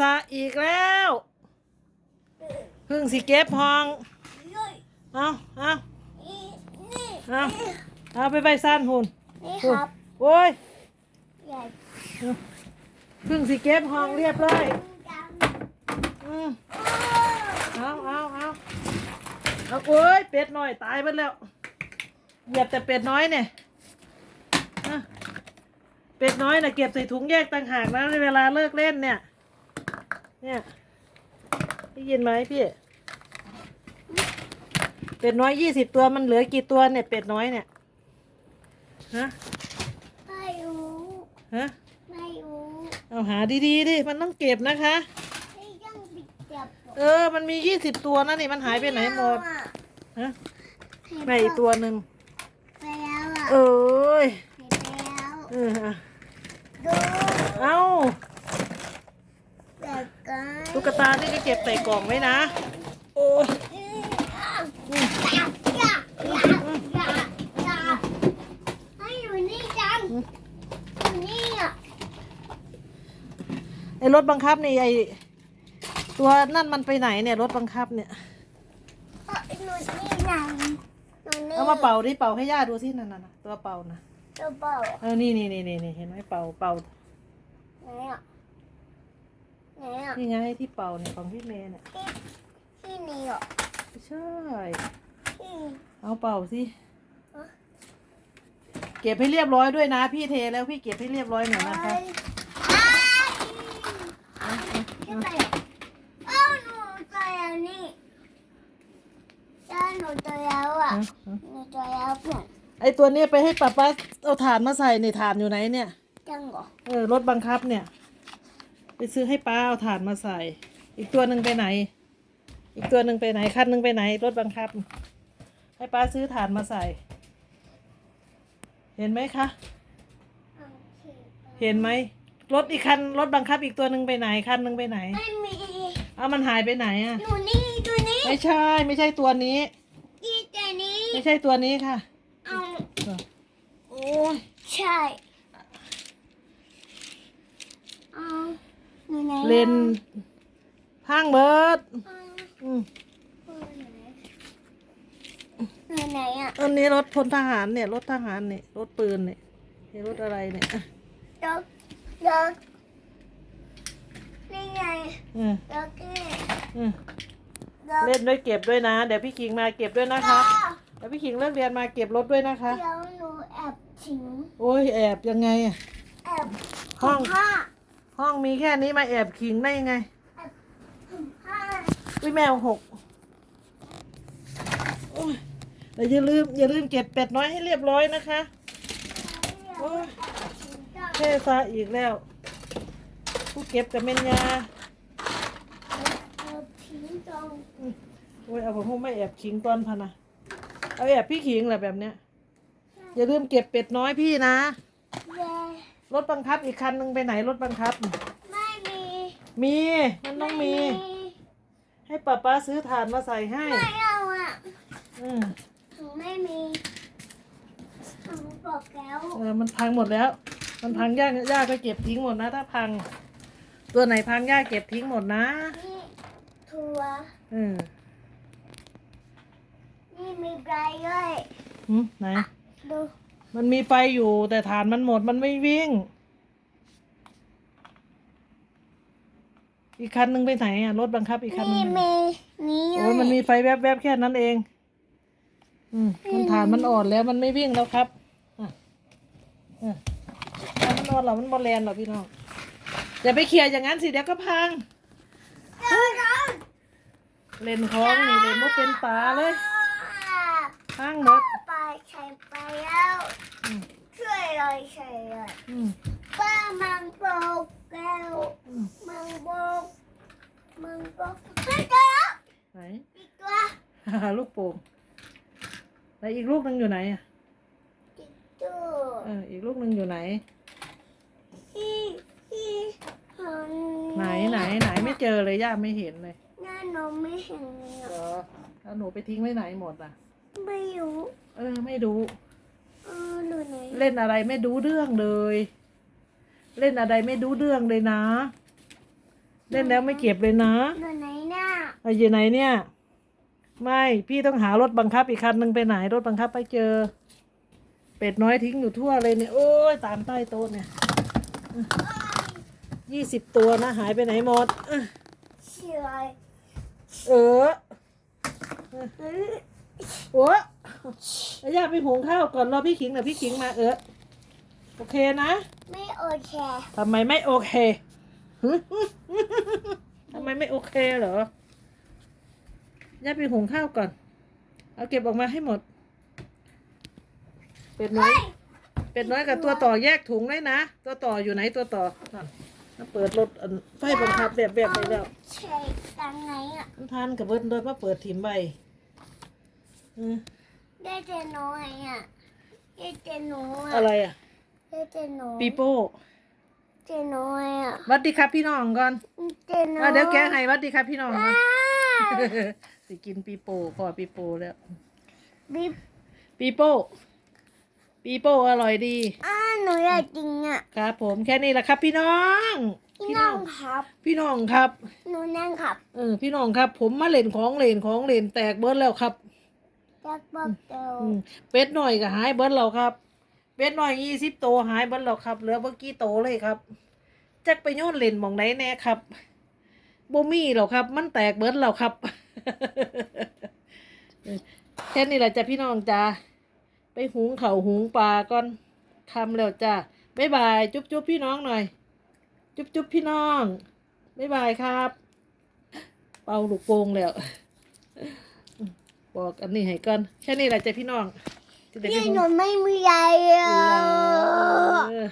ซะอีกแล้วเพึ่งสิเก็บห้อง เอาเอาเอาเอาไปไปซ่านหุ่นนี่หุ่คนรับ โอ้ยใหญ่เพึ่งสิเก็บห้องเรียบร้อยอืมเอาเอาเอาเอาโอ้ยเป็ดน้อยตายไปแล้วเหยียบแต่เป็ดน้อยเนี่ยอะเป็ดน้อยน่ะเก็บใส่ถุงแยกต่างหากนะในเวลาเลิกเล่นเนี่ย เนี่ยได้ยินไหมพี่ เป็ดน้อยยี่สิบตัวมันเหลือกี่ตัวเนี่ย เป็ดน้อยเนี่ย ฮะ ไม่รู้ฮะ ไม่รู้เอาหาดีๆดิ มันต้องเก็บนะคะ ไม่ยังปิดจับเออ มันมียี่สิบตัวนะนี่มันหายไปไหนหมด ฮะเห็นไม่อีกตัวหนึ่งไปแล้วอะเอ้ยเห็นไปแล้ว เอออะดู เอาแบบกัน ตุ๊กตานี่ก็เก็บใส่กล่องไว้นะ โอ้ยอยากอยากอยากอยากอยากให้อยู่นี่จังนี่อะไอรถบังคับนี่ไอตัวนั่นมันไปไหนเนี่ยรถบังคับเนี่ยเอ้ยหนูนี่จังหนูนี่เอามาเป่าดิเป่าให้ย่าดูสินั่นน่ะนะตัวเป่านะตัวเป่าเออนี่นี่นี่นี่นี่เห็นไหมเป่าเป่าไหนอะ ไหนอะนี่ไงที่เป่าเนี่ยของพี่เมย์เนี่ยที่ที่นี่อะไม่ใช่ ที่เอาเป่าสิฮะเก็บให้เรียบร้อยด้วยนะ พี่เทแล้วพี่เก็บให้เรียบร้อยหน่อยนะคะอ้ายขึ้นไปเอ้าหนูเจอแล้วนี่เจอหนูเจอแล้วอะฮะฮะหนูเจอแล้วเพื่อนไอตัวเนี้ยไปให้ป้าป้าเอาถ่านมาใส่ในถ่านอยู่ไหนเนี่ยจังเหรอเออรถบังคับเนี่ย ไปซื้อให้ป้าเอาถ่านมาใส่ อีกตัวหนึ่งไปไหน อีกตัวหนึ่งไปไหนคันหนึ่งไปไหน รถบังคับ ให้ป้าซื้อถ่านมาใส่ เห็นไหมคะโอเคเห็นไหมรถอีกคันรถบังคับอีกตัวหนึ่งไปไหนคันหนึ่งไปไหน ไม่มีเอามันหายไปไหนอะหนูนี่ตัวนี้ไม่ใช่ไม่ใช่ตัวนี้อีแต่นี้ ไม่ใช่ตัวนี้ค่ะ เอา โอ้ยใช่เอา หนูไหนอะเลนพังเบิดเอาอืมหนูไหนอะอันนี้รถพลทหารเนี่ย รถทหารเนี่ยรถปืนเนี่ยนี่รถอะไรเนี่ยอะดอกดอกนี่ไงเออดอกนี่เออดอกเล่นด้วยเก็บด้วยนะ เดี๋ยวพี่คิงมาเก็บด้วยนะคะเดี๋ยวพี่คิงเลิกเรียนมาเก็บรถด้วยนะคะเดี๋ยวหนูแอบทิ้งโอ้ยแอบยังไงอะแอบห้องผ้า ห้องมีแค่นี้มาแอบคิงได้ยังไงอุ้ยแมวหกโอ้ยแต่อย่าลืมอย่าลืมเก็บเป็ดน้อยให้เรียบร้อยนะคะโอ้ยเทซะอีกแล้ว ผู้เก็บกับเมนยาโอ้ยเอาผมไม่แอบขิงตอนพนะเอาแอบพี่ขิงแหละแบบเนี้ยอย่าลืมเก็บเป็ดน้อยพี่นะ รถบังคับอีกคันหนึงไปไหนรถบังคับ ไม่มีมีมันต้องมี ให้ป้าป้าซื้อถ่านมาใส่ให้ ไม่เอาอะอืมหนูไม่มีหนูบอกแล้วเออมันพังหมดแล้ว มันพังยากยากก็เก็บทิ้งหมดนะ ถ้าพัง ตัวไหนพังยากเก็บทิ้งหมดนะ นี่ทัวร์อืมนี่มีไกลด้วยหืมไหน ดู มันมีไฟอยู่แต่ฐานมันหมดมันไม่วิ่ง อีกคันหนึงไปไหนอะ รถบังคับอีกคันหนึนี่งไปไหนมีนี่โอ้ยมันมีไฟแวบๆแค่นั้นเอง อืมมันฐานมันอ่อนแล้วมันไม่วิ่งแล้วครับอะอะฐานมันอ่อนเหรอมันบอลแลนเหรอพี่น้องอย่าไปเคลียร์อย่างนั้นสิเดี๋ยวก็พัง เลนคล้องนี่เลนว่าเป็นตาเลย พังหมด ไปใช้ไปแล้วอืม ช่วยเลยช่วยเลยอืม ป้ามังโปกแล้วอืม มังโปกมังโปกไม่เจอแล้วไหน อีกตัวลูกโป่งแล้วอีกลูกหนึงอยู่ไหนอะอีกตัวเอออีกลูกหนึงอยู่ไหน ที่ที่หันไหนไหนไหนไม่เจอเลยย่าไม่เห็นเลย หน้าหนูไม่เห็นเลยเหรอะอแล้วหนูไปทิ้งไว้ไหนหมดอะ ไม่รู้ เออ ไม่ดูเออหนูไหนเล่นอะไรไม่ดูเรื่องเลย เล่นอะไรไม่ดูเรื่องเลยนะ เล่นแล้วไม่เก็บเลยนะอยู่ไหนน่ะเอาอยู่ไหนเนี่ย ไม่พี่ต้องหารถบังคับอีกคันหนึ่งไปไหนรถบังคับไปเจอ เป็ดน้อยทิ้งอยู่ทั่วเลยเนี่ยโอ้ยตามใต้โต๊ะเนี่ยยี่สิบตัวนะหายไปไหนหมดเอ้ยเชื่อเออ โอ้แล้วย่าไปหุงข้าวก่อนรอพี่ขิงเดี๋ยวพี่ขิงมาเออโอเคนะไม่โอเคทำไมไม่โอเคหึทำไมไม่โอเคเหรอย่าไปหุงข้าวก่อน เอาเก็บออกมาให้หมด เป็ดน้อย เป็ดน้อยกับตัวต่อแยกถุงด้วยนะ ตัวต่ออยู่ไหนตัวต่อนั่นมาเปิดรถอันไฟบังคับแบบแบบไปแล้วเช็คตังไหนอะมันทานกับเบิ้ลโดยมาเปิดถิ่มใบอืม ได้เจน้อยอะได้เจน้อยอะไรอะได้เจน้อยปีโป้เจน้อยอะหวัดดีครับพี่น้องก่อนเจน้อยอะเดี๋ยวแกะให้หวัดดีครับพี่น้องอ้าก่อนวสิกินปีโป้พอปีโป้แล้วบิ๊บปีโป้ปีโป้อร่อยดีอ้าหนูอยากกินอะครับ ผมแค่นี้แหละครับพี่น้องพี่น้องครับ พี่น้องครับหนูนั่งขับเออพี่น้องครับ ผมมาเล่นของเล่นของเล่นแตกเบิร์ดแล้วครับ จักบอกเดียวอืมเป็ดหน่อยก็หายเบิร์ดแล้วครับ เป็ดหน่อยยี่สิบโตวหายเบิร์ดแล้วครับ เหลือเมื่อกี้โตวเลยครับ จักไปโยนเล่นหมองไหนแน่ครับบ่มีหรอกครับ มันแตกเบิร์ดแล้วครับ แค่นี้แหละจ้ะพี่น้องจ้าไปหุงเขาวหุงปลาก่อนทำแล้วจ้าบ๊ายบาย จุ๊บจุ๊บพี่น้องหน่อย จุ๊บจุ๊บพี่น้องบ๊ายบายครับ เป่าลูกโป่งแล้ว บอกอันนี้ให้ก่อนแค่นี้แหละจ้ะพี่น้องจะได้ไปพี่หุงหนูไม่มีอะไรอะเออ